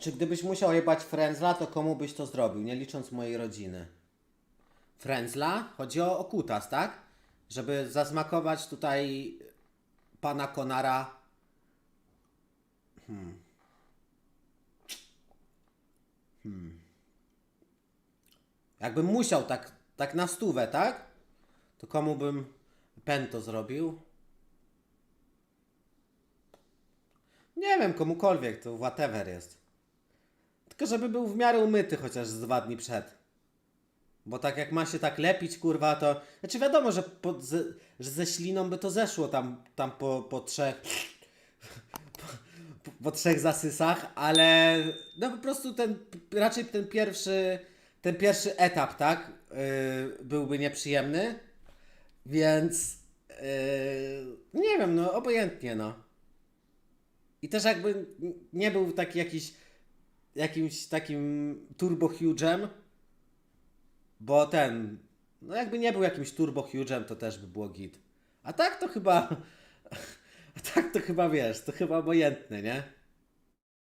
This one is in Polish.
Czy gdybyś musiał jebać Frenzla, to komu byś to zrobił, nie licząc mojej rodziny? Frenzla? Chodzi o, o kutas, tak? Żeby zasmakować tutaj pana Konara. Hmm. Hmm. Jakbym musiał tak, tak na stówę, tak? To komu bym pento zrobił? Nie wiem, komukolwiek, to whatever jest. Tylko żeby był w miarę umyty chociaż z dwa dni przed. Bo tak jak ma się tak lepić, kurwa, to... Znaczy wiadomo, że, po, ze, że ze śliną by to zeszło tam, tam po, po trzech... Po, po trzech zasysach, ale no po prostu ten, raczej ten pierwszy, ten pierwszy etap, tak, yy, byłby nieprzyjemny, więc yy, nie wiem, no obojętnie, no. I też jakby nie był taki jakiś jakimś takim turbo bo ten, no jakby nie był jakimś turbo to też by było git. A tak to chyba, a tak to chyba wiesz, to chyba obojętne, nie?